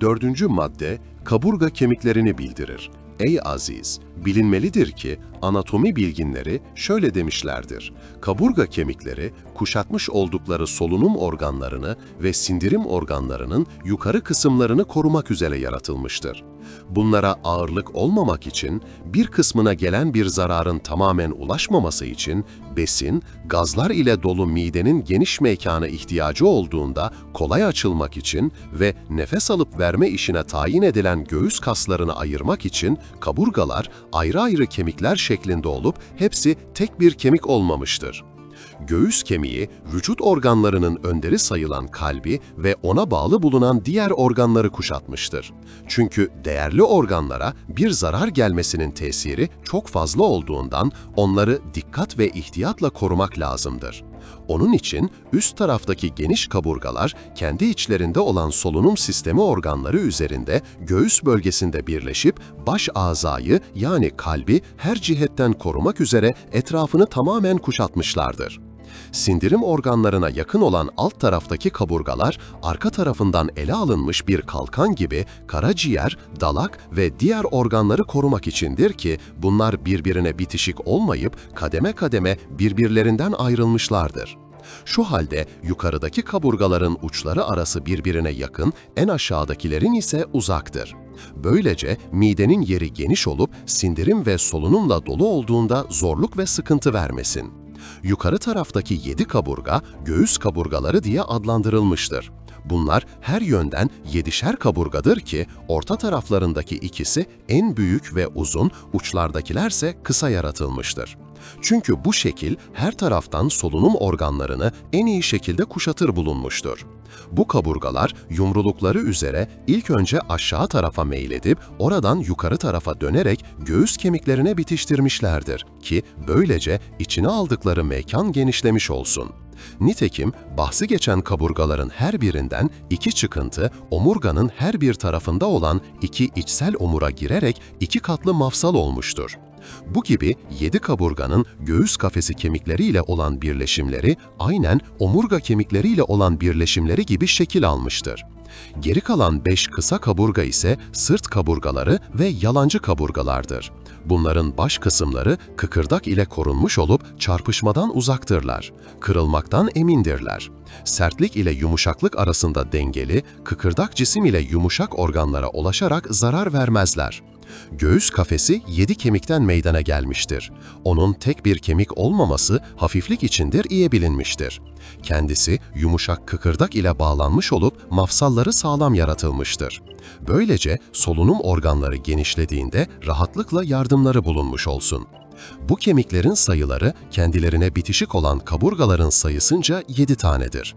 Dördüncü madde, kaburga kemiklerini bildirir. Ey aziz, bilinmelidir ki anatomi bilginleri şöyle demişlerdir. Kaburga kemikleri kuşatmış oldukları solunum organlarını ve sindirim organlarının yukarı kısımlarını korumak üzere yaratılmıştır. Bunlara ağırlık olmamak için, bir kısmına gelen bir zararın tamamen ulaşmaması için besin, gazlar ile dolu midenin geniş mekana ihtiyacı olduğunda kolay açılmak için ve nefes alıp verme işine tayin edilen göğüs kaslarını ayırmak için kaburgalar ayrı ayrı kemikler şeklinde olup hepsi tek bir kemik olmamıştır. Göğüs kemiği, vücut organlarının önderi sayılan kalbi ve ona bağlı bulunan diğer organları kuşatmıştır. Çünkü değerli organlara bir zarar gelmesinin tesiri çok fazla olduğundan onları dikkat ve ihtiyatla korumak lazımdır. Onun için üst taraftaki geniş kaburgalar kendi içlerinde olan solunum sistemi organları üzerinde göğüs bölgesinde birleşip baş azayı yani kalbi her cihetten korumak üzere etrafını tamamen kuşatmışlardır. Sindirim organlarına yakın olan alt taraftaki kaburgalar arka tarafından ele alınmış bir kalkan gibi karaciğer, dalak ve diğer organları korumak içindir ki bunlar birbirine bitişik olmayıp kademe kademe birbirlerinden ayrılmışlardır. Şu halde yukarıdaki kaburgaların uçları arası birbirine yakın, en aşağıdakilerin ise uzaktır. Böylece midenin yeri geniş olup sindirim ve solunumla dolu olduğunda zorluk ve sıkıntı vermesin. Yukarı taraftaki 7 kaburga göğüs kaburgaları diye adlandırılmıştır. Bunlar her yönden yedişer kaburgadır ki orta taraflarındaki ikisi en büyük ve uzun, uçlardakilerse kısa yaratılmıştır. Çünkü bu şekil her taraftan solunum organlarını en iyi şekilde kuşatır bulunmuştur. Bu kaburgalar yumrulukları üzere ilk önce aşağı tarafa meyledip oradan yukarı tarafa dönerek göğüs kemiklerine bitiştirmişlerdir ki böylece içine aldıkları mekan genişlemiş olsun. Nitekim bahsi geçen kaburgaların her birinden iki çıkıntı omurganın her bir tarafında olan iki içsel omura girerek iki katlı mafsal olmuştur. Bu gibi yedi kaburganın göğüs kafesi kemikleriyle olan birleşimleri aynen omurga kemikleriyle olan birleşimleri gibi şekil almıştır. Geri kalan beş kısa kaburga ise sırt kaburgaları ve yalancı kaburgalardır. Bunların baş kısımları kıkırdak ile korunmuş olup çarpışmadan uzaktırlar. Kırılmaktan emindirler. Sertlik ile yumuşaklık arasında dengeli, kıkırdak cisim ile yumuşak organlara ulaşarak zarar vermezler. Göğüs kafesi yedi kemikten meydana gelmiştir. Onun tek bir kemik olmaması hafiflik içindir iyi bilinmiştir. Kendisi yumuşak kıkırdak ile bağlanmış olup mafsalları sağlam yaratılmıştır. Böylece solunum organları genişlediğinde rahatlıkla yardımları bulunmuş olsun. Bu kemiklerin sayıları kendilerine bitişik olan kaburgaların sayısınca 7 tanedir.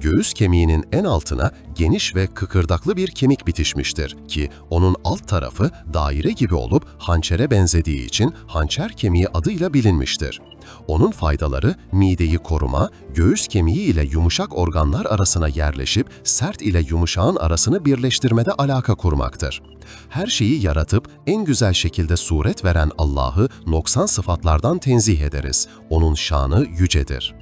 Göğüs kemiğinin en altına geniş ve kıkırdaklı bir kemik bitişmiştir ki onun alt tarafı daire gibi olup hançere benzediği için hançer kemiği adıyla bilinmiştir. Onun faydaları mideyi koruma, göğüs kemiği ile yumuşak organlar arasına yerleşip sert ile yumuşağın arasını birleştirmede alaka kurmaktır. Her şeyi yaratıp en güzel şekilde suret veren Allah'ı noksan sıfatlardan tenzih ederiz. Onun şanı yücedir.